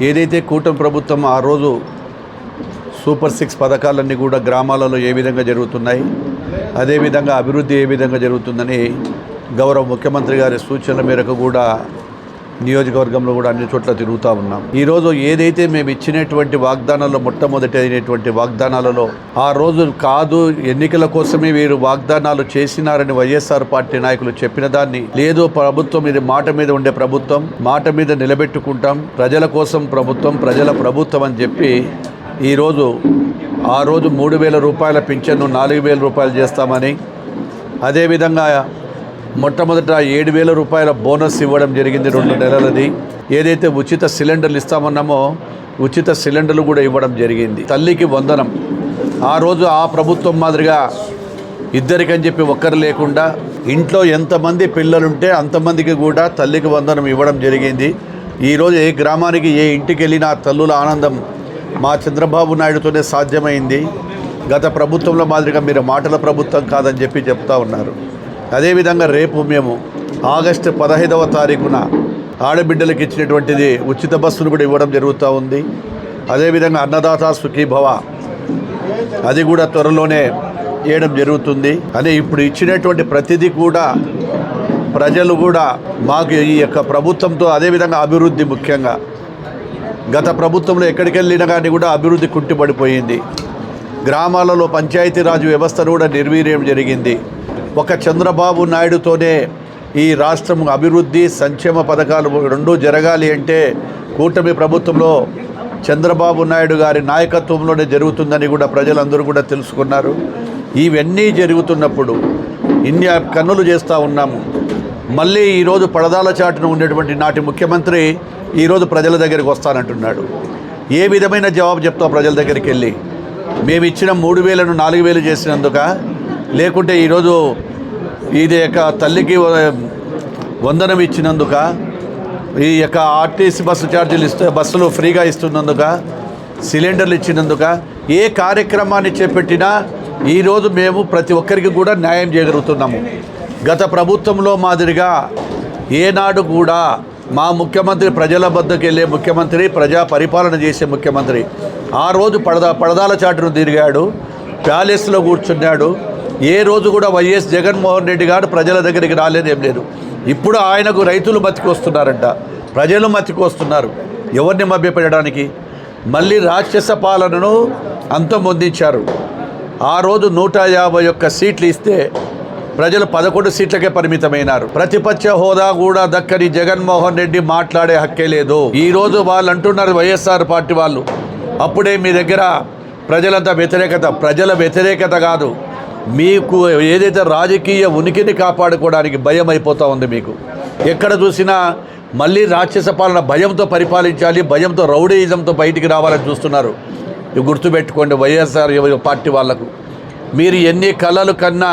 ఏదైతే కూటమి ప్రభుత్వం ఆ రోజు సూపర్ సిక్స్ పథకాలన్నీ కూడా గ్రామాలలో ఏ విధంగా జరుగుతున్నాయి అదేవిధంగా అభివృద్ధి ఏ విధంగా జరుగుతుందని గౌరవ ముఖ్యమంత్రి గారి సూచనల మేరకు కూడా నియోజకవర్గంలో కూడా అన్ని చోట్ల తిరుగుతూ ఉన్నాం. ఈరోజు ఏదైతే మేము ఇచ్చినటువంటి వాగ్దానాల్లో మొట్టమొదటి అయినటువంటి వాగ్దానాలలో ఆ రోజు కాదు ఎన్నికల కోసమే వీరు వాగ్దానాలు చేసినారని వైఎస్ఆర్ పార్టీ నాయకులు చెప్పిన దాన్ని లేదు ప్రభుత్వం ఇది మాట మీద ఉండే ప్రభుత్వం మాట మీద నిలబెట్టుకుంటాం ప్రజల కోసం ప్రభుత్వం ప్రజల ప్రభుత్వం అని చెప్పి ఈరోజు ఆ రోజు మూడు వేల రూపాయల పింఛన్ను నాలుగు వేల రూపాయలు చేస్తామని అదేవిధంగా మొట్టమొదట ఏడు వేల రూపాయల బోనస్ ఇవ్వడం జరిగింది రెండు నెలలది. ఏదైతే ఉచిత సిలిండర్లు ఇస్తామన్నామో ఉచిత సిలిండర్లు కూడా ఇవ్వడం జరిగింది. తల్లికి వందనం. ఆ రోజు ఆ ప్రభుత్వం మాదిరిగా ఇద్దరికని చెప్పి ఒక్కరు లేకుండా ఇంట్లో ఎంతమంది పిల్లలుంటే అంతమందికి కూడా తల్లికి వందనం ఇవ్వడం జరిగింది. ఈరోజు ఏ గ్రామానికి ఏ ఇంటికి వెళ్ళినా తల్లుల ఆనందం మా చంద్రబాబు నాయుడుతోనే సాధ్యమైంది. గత ప్రభుత్వంలో మాదిరిగా మీరు మాటల ప్రభుత్వం కాదని చెప్పి చెప్తా ఉన్నారు. అదేవిధంగా రేపు మేము ఆగస్టు పదహైదవ తారీఖున ఆడబిడ్డలకు ఇచ్చినటువంటిది ఉచిత బస్సును కూడా ఇవ్వడం జరుగుతూ ఉంది. అదేవిధంగా అన్నదాత సుఖీభవ అది కూడా త్వరలోనే చేయడం జరుగుతుంది. అదే ఇప్పుడు ఇచ్చినటువంటి ప్రతిదీ కూడా ప్రజలు కూడా మాకు ఈ యొక్క ప్రభుత్వంతో అదేవిధంగా అభివృద్ధి ముఖ్యంగా. గత ప్రభుత్వంలో ఎక్కడికి వెళ్ళినా కానీ కూడా అభివృద్ధి కుంటిపడిపోయింది. గ్రామాలలో పంచాయతీరాజ్ వ్యవస్థను కూడా నిర్వీర్యం జరిగింది. ఒక చంద్రబాబు నాయుడుతోనే ఈ రాష్ట్రం అభివృద్ధి సంక్షేమ పథకాలు రెండూ జరగాలి అంటే కూటమి ప్రభుత్వంలో చంద్రబాబు నాయుడు గారి నాయకత్వంలోనే జరుగుతుందని కూడా ప్రజలందరూ కూడా తెలుసుకున్నారు. ఇవన్నీ జరుగుతున్నప్పుడు ఇన్ని కన్నులు చేస్తూ ఉన్నాము. మళ్ళీ ఈరోజు పడదాల చాటున ఉండేటువంటి నాటి ముఖ్యమంత్రి ఈరోజు ప్రజల దగ్గరికి వస్తానంటున్నాడు. ఏ విధమైన జవాబు చెప్తావు ప్రజల దగ్గరికి వెళ్ళి? మేము ఇచ్చిన మూడు వేలను నాలుగు వేలు చేసినందుక లేకుంటే ఈరోజు ఇది యొక్క తల్లికి వందనం ఇచ్చినందుక ఈ యొక్క ఆర్టీసీ బస్సు ఛార్జీలు ఇస్తే బస్సులు ఫ్రీగా ఇస్తున్నందుక సిలిండర్లు ఇచ్చినందుక ఏ కార్యక్రమాన్ని చేపట్టినా ఈరోజు మేము ప్రతి ఒక్కరికి కూడా న్యాయం చేయగలుగుతున్నాము. గత ప్రభుత్వంలో మాదిరిగా ఏనాడు కూడా మా ముఖ్యమంత్రి ప్రజల వద్దకు వెళ్ళే ముఖ్యమంత్రి ప్రజా పరిపాలన చేసే ముఖ్యమంత్రి ఆ రోజు పడదా పడదాల చాటును తిరిగాడు ప్యాలెస్లో కూర్చున్నాడు ఏ రోజు కూడా వైఎస్ జగన్మోహన్ రెడ్డి గారు ప్రజల దగ్గరికి రాలేదు ఏం లేదు. ఇప్పుడు ఆయనకు రైతులు మతికొస్తున్నారంట. ప్రజలు మతికొస్తున్నారు. ఎవరిని మభ్యపెట్టడానికి? మళ్ళీ రాక్షస పాలనను అంతమొందించారు ఆ రోజు నూట యాభై ఒక్క సీట్లు ఇస్తే ప్రజలు పదకొండు సీట్లకే పరిమితమైనారు. ప్రతిపక్ష హోదా కూడా దక్కని జగన్మోహన్ రెడ్డి మాట్లాడే హక్కే లేదు. ఈరోజు వాళ్ళు అంటున్నారు వైఎస్ఆర్ పార్టీ వాళ్ళు. అప్పుడే మీ దగ్గర ప్రజలంతా వ్యతిరేకత ప్రజల వ్యతిరేకత కాదు. మీకు ఏదైతే రాజకీయ ఉనికిని కాపాడుకోవడానికి భయం అయిపోతూ ఉంది మీకు ఎక్కడ చూసినా మళ్ళీ రాక్షస పాలన భయంతో పరిపాలించాలి భయంతో రౌడీయిజంతో బయటికి రావాలని చూస్తున్నారు. గుర్తుపెట్టుకోండి వైఎస్ఆర్ పార్టీ వాళ్ళకు మీరు ఎన్ని కళలు కన్నా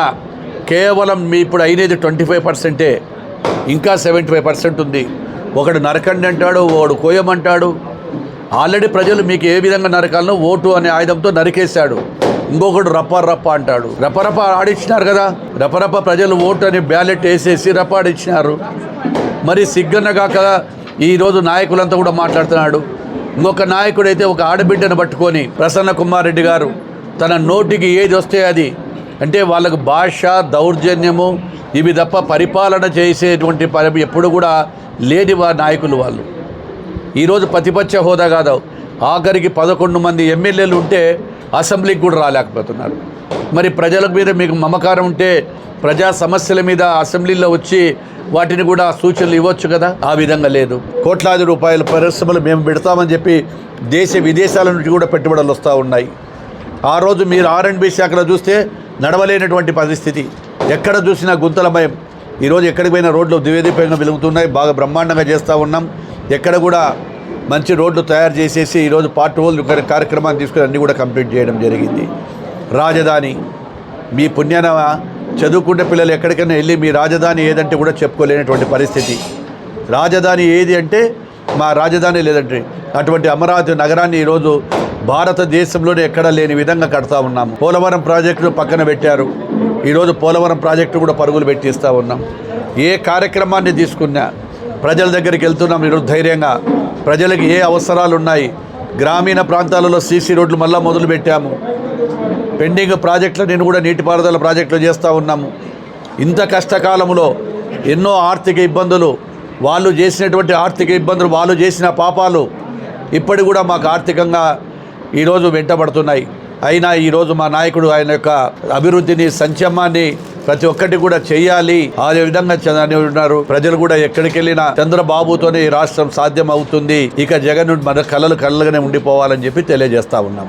కేవలం మీ ఇప్పుడు అయినది ట్వంటీ ఫైవ్ పర్సెంటే ఇంకా సెవెంటీ ఫైవ్ పర్సెంట్ ఉంది. ఒకడు నరకండి అంటాడు ఒకడు కోయమంటాడు. ఆల్రెడీ ప్రజలు మీకు ఏ విధంగా నరకాలనో ఓటు అనే ఆయుధంతో నరికేశాడు. ఇంకొకడు రప్ప రప్ప అంటాడు. రపరప ఆడిచ్చినారు కదా? రపరప ప్రజలు ఓటు అని బ్యాలెట్ వేసేసి రప్ప ఆడిచ్చినారు. మరి కదా ఈరోజు నాయకులంతా కూడా మాట్లాడుతున్నాడు. ఇంకొక నాయకుడైతే ఒక ఆడబిడ్డను పట్టుకొని ప్రసన్న కుమార్ రెడ్డి గారు తన నోటికి ఏది వస్తే అది. అంటే వాళ్ళకు భాష దౌర్జన్యము ఇవి తప్ప పరిపాలన చేసేటువంటి పరి ఎప్పుడు కూడా లేని నాయకులు వాళ్ళు. ఈరోజు ప్రతిపక్ష హోదా కాదు. ఆఖరికి పదకొండు మంది ఎమ్మెల్యేలు ఉంటే అసెంబ్లీకి కూడా రాలేకపోతున్నారు. మరి ప్రజల మీద మీకు మమకారం ఉంటే ప్రజా సమస్యల మీద అసెంబ్లీలో వచ్చి వాటిని కూడా సూచనలు ఇవ్వచ్చు కదా? ఆ విధంగా లేదు. కోట్లాది రూపాయల పరిశ్రమలు మేము పెడతామని చెప్పి దేశ విదేశాల నుంచి కూడా పెట్టుబడులు వస్తూ ఉన్నాయి. ఆ రోజు మీరు ఆర్ అండ్ బి శాఖలో చూస్తే నడవలేనటువంటి పరిస్థితి. ఎక్కడ చూసినా గుంతలమయం ఈరోజు ఎక్కడికి పోయిన రోడ్లు దివేదీపంగా వెలుగుతున్నాయి. బాగా బ్రహ్మాండంగా చేస్తూ ఉన్నాం. ఎక్కడ కూడా మంచి రోడ్లు తయారు చేసేసి ఈరోజు పార్ట్ హోల్ కార్యక్రమాన్ని తీసుకుని అన్నీ కూడా కంప్లీట్ చేయడం జరిగింది. రాజధాని మీ పుణ్యాన చదువుకుంటే పిల్లలు ఎక్కడికైనా వెళ్ళి మీ రాజధాని ఏదంటే కూడా చెప్పుకోలేనటువంటి పరిస్థితి. రాజధాని ఏది అంటే మా రాజధాని లేదంటే అటువంటి అమరావతి నగరాన్ని ఈరోజు భారతదేశంలోనే ఎక్కడా లేని విధంగా కడతా ఉన్నాం పోలవరం ప్రాజెక్టు పక్కన పెట్టారు. ఈరోజు పోలవరం ప్రాజెక్టు కూడా పరుగులు పెట్టిస్తూ ఉన్నాం. ఏ కార్యక్రమాన్ని తీసుకున్నా ప్రజల దగ్గరికి వెళ్తున్నాం ఈరోజు ధైర్యంగా. ప్రజలకు ఏ అవసరాలు ఉన్నాయి గ్రామీణ ప్రాంతాలలో సీసీ రోడ్లు మళ్ళీ మొదలు పెట్టాము పెండింగ్ నేను కూడా నీటిపారుదల ప్రాజెక్టులు చేస్తూ ఉన్నాము. ఇంత కష్టకాలంలో ఎన్నో ఆర్థిక ఇబ్బందులు వాళ్ళు చేసినటువంటి ఆర్థిక ఇబ్బందులు వాళ్ళు చేసిన పాపాలు ఇప్పటి కూడా మాకు ఆర్థికంగా ఈరోజు వెంటబడుతున్నాయి. అయినా ఈరోజు మా నాయకుడు ఆయన యొక్క అభివృద్ధిని సంక్షేమాన్ని ప్రతి ఒక్కటి కూడా చేయాలి ఆ విధంగా చదని ఉన్నారు. ప్రజలు కూడా ఎక్కడికి వెళ్ళినా చంద్రబాబుతోనే ఈ రాష్ట్రం సాధ్యం అవుతుంది ఇక జగన్ మన కళలు కళ్ళగానే ఉండిపోవాలని చెప్పి తెలియజేస్తా ఉన్నాం.